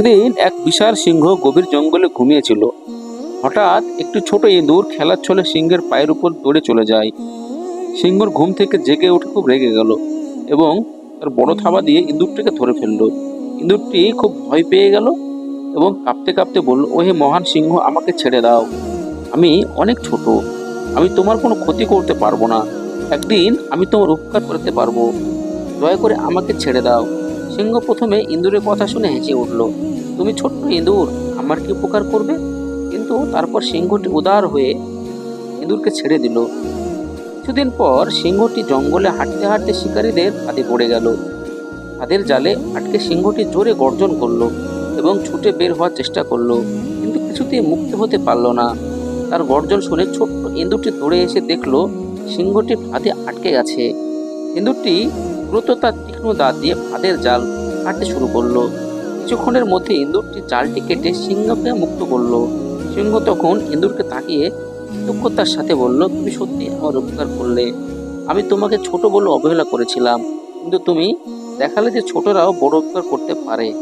একদিন এক বিশাল সিংহ গভীর জঙ্গলে ঘুমিয়েছিল। হঠাৎ একটি ছোট ইঁদুর খেলার ছলে সিংহের পায়ের উপর দৌড়ে চলে যায়। সিংহর ঘুম থেকে জেগে উঠে খুব রেগে গেল এবং তার বড় থাবা দিয়ে ইঁদুরটিকে ধরে ফেলল। ইঁদুরটি খুব ভয় পেয়ে গেল এবং কাঁপতে কাঁপতে বলল, ওহে মহান সিংহ, আমাকে ছেড়ে দাও। আমি অনেক ছোট। আমি তোমার কোনো ক্ষতি করতে পারব না। একদিন আমি তোমার উপকার করতে পারব। দয়া করে আমাকে ছেড়ে দাও। সিংহ প্রথমে ইঁদুরের কথা শুনে হেসে উঠল, তুমি ছোট্ট ইঁদুর আমার কি উপকার করবে? কিন্তু তারপর সিংহটি উদার হয়ে ইঁদুরকে ছেড়ে দিল। কিছুদিন পর সিংহটি জঙ্গলে হাঁটতে হাঁটতে শিকারীদের হাতে পড়ে গেল। ফাঁদের জালে আটকে সিংহটি জোরে গর্জন করল এবং ছুটে বের হওয়ার চেষ্টা করল, কিন্তু কিছুতেই মুক্ত হতে পারল না। তার গর্জন শুনে ছোট্ট ইঁদুরটি দৌড়ে এসে দেখল সিংহটি ফাঁদে আটকে গেছে ইঁদুরটি দ্রুত তার তীক্ষ্ণ দাঁত দিয়ে ভাতের জাল কাটতে শুরু করল। কিছুক্ষণের মধ্যে ইঁদুরটি জালটি কেটে সিংহকে মুক্ত করল। সিংহ তখন ইঁদুরকে তাকিয়ে কৃতজ্ঞতার সাথে বলল, তুমি সত্যি আমার উপকার করলে। আমি তোমাকে ছোট বলে অবহেলা করেছিলাম। কিন্তু তুমি দেখালে যে ছোটরাও বড় উপকার করতে পারে।